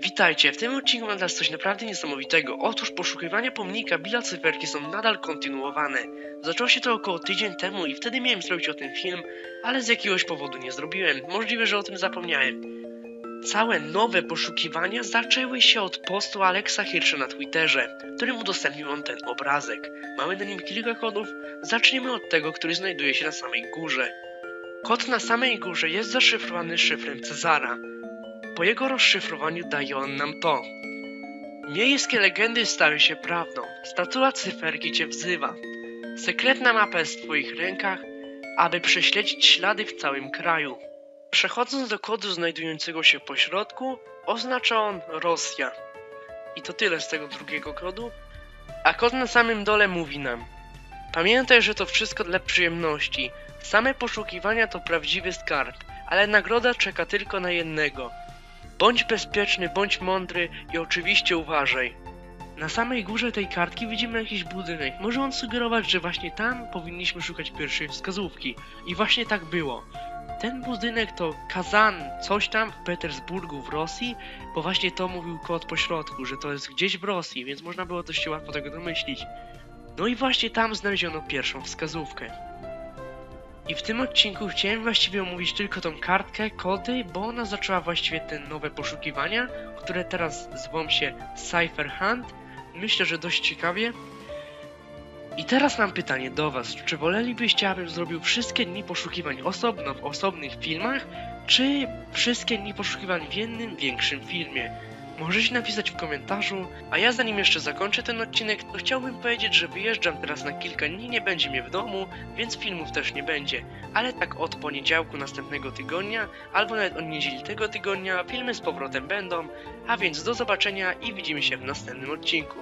Witajcie, w tym odcinku mam dla coś naprawdę niesamowitego. Otóż poszukiwania pomnika Billa Cyferki są nadal kontynuowane. Zaczęło się to około tydzień temu i wtedy miałem zrobić o tym film, ale z jakiegoś powodu nie zrobiłem. Możliwe, że o tym zapomniałem. Całe nowe poszukiwania zaczęły się od postu Alexa Hirscha na Twitterze, którym udostępnił on ten obrazek. Mamy na nim kilka kodów. Zaczniemy od tego, który znajduje się na samej górze. Kod na samej górze jest zaszyfrowany szyfrem Cezara. Po jego rozszyfrowaniu daje on nam to. Miejskie legendy stały się prawdą. Statua cyferki cię wzywa. Sekretna mapa jest w twoich rękach, aby prześledzić ślady w całym kraju. Przechodząc do kodu znajdującego się po środku, oznacza on Rosja. I to tyle z tego drugiego kodu. A kod na samym dole mówi nam. Pamiętaj, że to wszystko dla przyjemności. Same poszukiwania to prawdziwy skarb, ale nagroda czeka tylko na jednego. Bądź bezpieczny, bądź mądry i oczywiście uważaj. Na samej górze tej kartki widzimy jakiś budynek. Może on sugerować, że właśnie tam powinniśmy szukać pierwszej wskazówki. I właśnie tak było. Ten budynek to Kazan, coś tam w Petersburgu w Rosji, bo właśnie to mówił kod po środku, że to jest gdzieś w Rosji, więc można było dość łatwo tego domyślić. No i właśnie tam znaleziono pierwszą wskazówkę. I w tym odcinku chciałem właściwie omówić tylko tą kartkę, kody, bo ona zaczęła właściwie te nowe poszukiwania, które teraz zwą się Cypher Hunt. Myślę, że dość ciekawie. I teraz mam pytanie do Was. Czy wolelibyście, abym zrobił wszystkie dni poszukiwań osobno w osobnych filmach, czy wszystkie dni poszukiwań w jednym większym filmie? Możecie napisać w komentarzu, a ja zanim jeszcze zakończę ten odcinek, to chciałbym powiedzieć, że wyjeżdżam teraz na kilka dni, nie będzie mnie w domu, więc filmów też nie będzie. Ale tak od poniedziałku następnego tygodnia, albo nawet od niedzieli tego tygodnia, filmy z powrotem będą, a więc do zobaczenia i widzimy się w następnym odcinku.